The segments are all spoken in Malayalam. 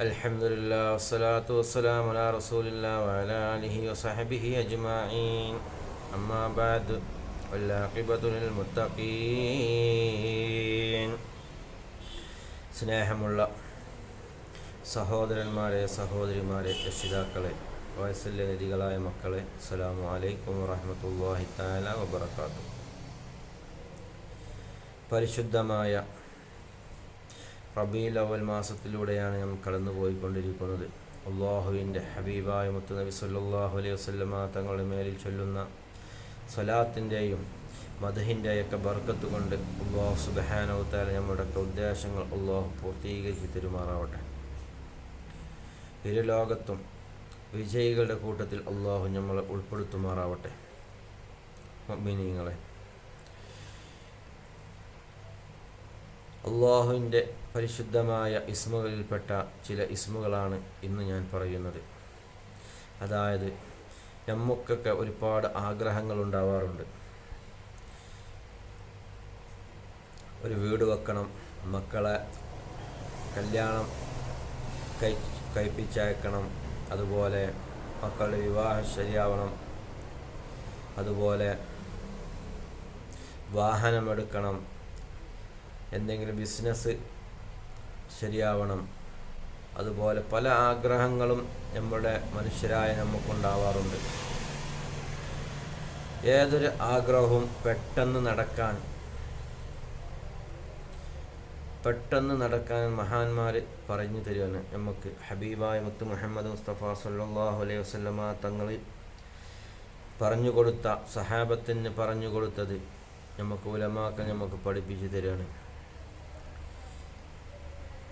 الحمد لله والصلاة والسلام على رسول الله وعلى آله وصحبه أجمعين أما بعد والعاقبة للمتقين സ്നേഹമുള്ള സഹോദരന്മാരെ സഹോദരിമാരെ രക്ഷിതാക്കളെ വയസ്സല്യനിധികളായ മക്കളെ അസ്സലാമു അലൈക്കും വറഹമത്തല്ലാഹി താല വബർക്കാത്തു പരിശുദ്ധമായ റബീൽ അവൽ മാസത്തിലൂടെയാണ് നാം കടന്നുപോയിക്കൊണ്ടിരിക്കുന്നത്. അള്ളാഹുവിന്റെ ഹബീബായ മുത്തുനബി സല്ലാഹു അലൈഹി വസ്ലമ തങ്ങളുടെ മേലിൽ ചൊല്ലുന്ന സ്വലാത്തിന്റെയും മധുഹിന്റെയൊക്കെ ബർക്കത്ത് കൊണ്ട് അള്ളാഹു സുബഹാനവത്താല നമ്മുടെയൊക്കെ ഉദ്ദേശങ്ങൾ അള്ളാഹു പൂർത്തീകരിച്ച് തെരുമാറാവട്ടെ. ഇരു ലോകത്തും വിജയികളുടെ കൂട്ടത്തിൽ അള്ളാഹു നമ്മളെ ഉൾപ്പെടുത്തുമാറാവട്ടെ. മിനിങ്ങളെ അള്ളാഹുവിന്റെ പരിശുദ്ധമായ ഇസ്മുകളിൽപ്പെട്ട ചില ഇസ്മുകളാണ് ഇന്ന് ഞാൻ പറയുന്നത്. അതായത് നമുക്കൊക്കെ ഒരുപാട് ആഗ്രഹങ്ങൾ ഉണ്ടാവാറുണ്ട് ഒരു വീട് വെക്കണം മക്കളെ കല്യാണം കൈ കഴിപ്പിച്ചയക്കണം അതുപോലെ മക്കളുടെ വിവാഹം ശരിയാവണം അതുപോലെ വാഹനമെടുക്കണം എന്തെങ്കിലും ബിസിനസ് ശരിയാവണം. അതുപോലെ പല ആഗ്രഹങ്ങളും നമ്മുടെ മനുഷ്യരായ നമുക്കുണ്ടാവാറുണ്ട്. ഏതൊരു ആഗ്രഹവും പെട്ടെന്ന് നടക്കാൻ പെട്ടെന്ന് നടക്കാൻ മഹാന്മാർ പറഞ്ഞു തരുവാണ്. നമുക്ക് ഹബീബായ മുത്ത് മുഹമ്മദ് മുസ്തഫ സല്ലാഹു അലൈഹി വസ്ലമ തങ്ങൾ പറഞ്ഞു കൊടുത്ത സഹാബത്തിന് പറഞ്ഞു കൊടുത്തത് നമുക്ക് ഉലമാക്കൾ നമുക്ക് പഠിപ്പിച്ചു തരികയാണ്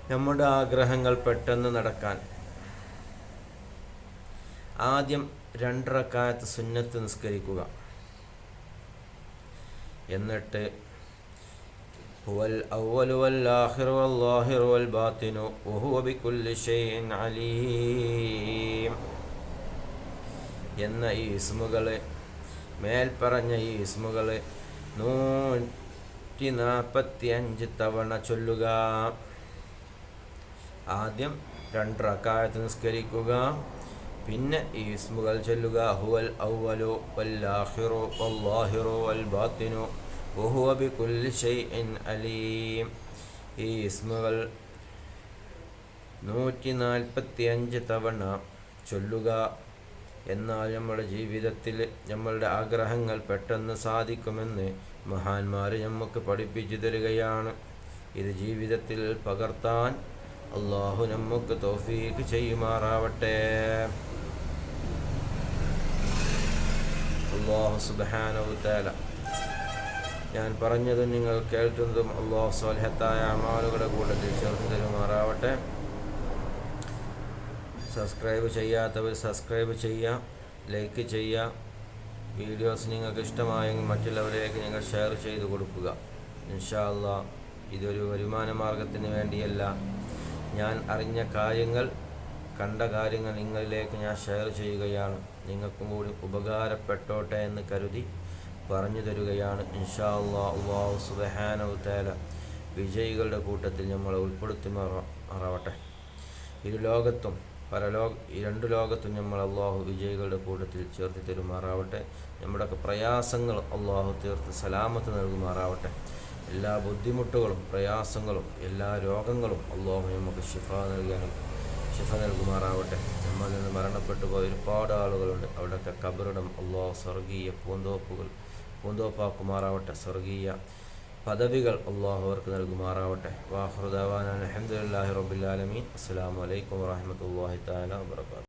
നമ്മുടെ ആഗ്രഹങ്ങൾ പെട്ടെന്ന് നടക്കാൻ. ആദ്യം രണ്ടറക്കാലത്ത് സുന്നത്ത് നിസ്കരിക്കുക. എന്നിട്ട് എന്ന ഈ ഇസ്മുകൾ മേൽപ്പറഞ്ഞ ഈ ഇസ്മുകൾ നൂറ്റി നാൽപ്പത്തി അഞ്ച് തവണ ചൊല്ലുക. ആദ്യം രണ്ട് റക്കായത്ത് നിസ്കരിക്കുക. പിന്നെ ഈ ഇസ്മുകൾ ചൊല്ലുക. ഹുവൽ ഔവലു വല്ലാഹിറു വല്ലാഹിറു വൽ ബാത്തിനു വഹുവ ബികുല്ലി ഷൈഇൻ അലീം. ഈ ഇസ്മുകൾ നൂറ്റി നാൽപ്പത്തി അഞ്ച് തവണ ചൊല്ലുക. എന്നാൽ നമ്മുടെ ജീവിതത്തിൽ നമ്മളുടെ ആഗ്രഹങ്ങൾ പെട്ടെന്ന് സാധിക്കുമെന്ന് മഹാന്മാർ നമുക്ക് പഠിപ്പിച്ചു തരികയാണ്. ഇത് ജീവിതത്തിൽ പകർത്താൻ അള്ളാഹു നമുക്ക് തോഫീക്ക് ചെയ്യുമാറാവട്ടെ. അള്ളാഹു സുബാനവുത്താല ഞാൻ പറഞ്ഞത് നിങ്ങൾ കേൾക്കുന്നതും അള്ളാഹു സ്വലഹത്തായ അമാലുകളുടെ കൂട്ടത്തിൽ ചേർത്ത് തരുമാറാവട്ടെ. സബ്സ്ക്രൈബ് ചെയ്യാത്തവർ സബ്സ്ക്രൈബ് ചെയ്യുക ലൈക്ക് ചെയ്യുക. വീഡിയോസ് നിങ്ങൾക്ക് ഇഷ്ടമായെങ്കിൽ മറ്റുള്ളവരിലേക്ക് നിങ്ങൾ ഷെയർ ചെയ്ത് കൊടുക്കുക. ഇൻഷാ അള്ളാഹ് ഇതൊരു വരുമാന മാർഗത്തിന് വേണ്ടിയല്ല. ഞാൻ അറിഞ്ഞ കാര്യങ്ങൾ കണ്ട കാര്യങ്ങൾ നിങ്ങളിലേക്ക് ഞാൻ ഷെയർ ചെയ്യുകയാണ്. നിങ്ങൾക്കും കൂടി ഉപകാരപ്പെട്ടോട്ടെ എന്ന് കരുതി പറഞ്ഞു തരുകയാണ്. ഇൻഷാ അള്ളാഹു സുബഹാനവുത്തേല വിജയികളുടെ കൂട്ടത്തിൽ നമ്മളെ ഉൾപ്പെടുത്തി മാറാവട്ടെ ഇരു ലോകത്തും പരലോക രണ്ട് ലോകത്തും നമ്മൾ അള്ളാഹു വിജയികളുടെ കൂട്ടത്തിൽ ചേർത്ത് തരുമാറാവട്ടെ. നമ്മുടെയൊക്കെ പ്രയാസങ്ങൾ അള്ളാഹു തീർത്ത് സലാമത്ത് നൽകുമാറാവട്ടെ. എല്ലാ ബുദ്ധിമുട്ടുകളും പ്രയാസങ്ങളും എല്ലാ രോഗങ്ങളും അള്ളാഹു നമുക്ക് ശിഫ നൽകാനും ശിഫ നൽകുമാറാവട്ടെ. നമ്മൾ നിന്ന് മരണപ്പെട്ടു പോയ ഒരുപാട് ആളുകളുണ്ട്. അവിടുത്തെ കബറിടം അള്ളാഹു സ്വർഗീയ പൂന്തോപ്പുകൾ പൂന്തോപ്പാക്കുമാറാവട്ടെ. സ്വർഗീയ പദവികൾ അള്ളാഹു അവർക്ക് നൽകുമാറാവട്ടെ. വാഹൃദാൻ അലഹമുല്ലാഹി റബുലാലമീൻ അസ്സാം വലൈക്കും വാഹമത്തല്ലാഹി താല വാത്തു